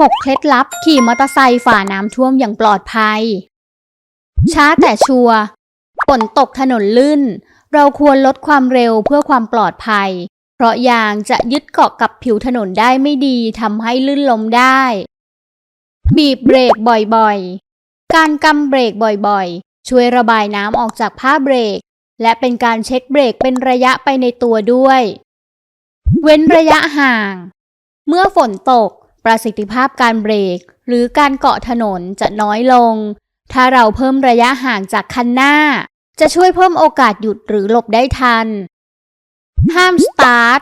6 เคล็ดลับขี่มอเตอร์ไซค์ฝ่าน้ำท่วมอย่างปลอดภัย ช้าแต่ชัวร์ฝนตกถนนลื่น เราควรลดความเร็วเพื่อความปลอดภัย เพราะยางจะยึดเกาะกับผิวถนนได้ไม่ดีทำให้ลื่นล้มได้ บีบเบรกบ่อยๆ การกำเบรกบ่อยๆ ช่วยระบายน้ำออกจากผ้าเบรก และเป็นการเช็คเบรกเป็นระยะไปในตัวด้วย เว้นระยะห่าง เมื่อฝนตก ประสิทธิภาพการเบรก หรือการเกาะถนนจะน้อยลง ถ้าเราเพิ่มระยะห่างจากคันหน้า จะช่วยเพิ่มโอกาสหยุดหรือหลบได้ทัน ห้ามสตาร์ท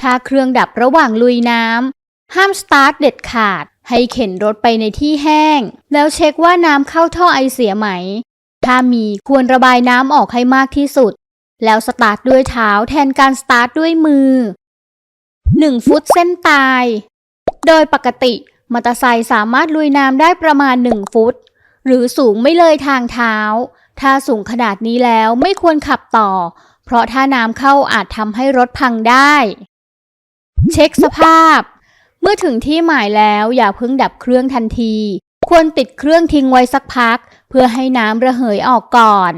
ถ้าเครื่องดับระหว่างลุยน้ำ ห้ามสตาร์ทเด็ดขาด ให้เข็นรถไปในที่แห้ง แล้วเช็คว่าน้ำเข้าท่อไอเสียไหม ถ้ามีควรระบายน้ำออกให้มากที่สุด แล้วสตาร์ทด้วยเท้าแทนการสตาร์ทด้วยมือ 1 ฟุตเส้นตาย โดยปกติ มอเตอร์ไซค์สามารถลุยน้ำได้ประมาณ 1 ฟุต หรือสูงไม่เลยทางเท้า ถ้าสูงขนาดนี้แล้วไม่ควรขับต่อ เพราะถ้าน้ำเข้าอาจทำให้รถพังได้ เช็คสภาพ เมื่อถึงที่หมายแล้วอย่าเพิ่งดับเครื่องทันที ควรติดเครื่องทิ้งไว้สักพัก เพื่อให้น้ำระเหยออกก่อน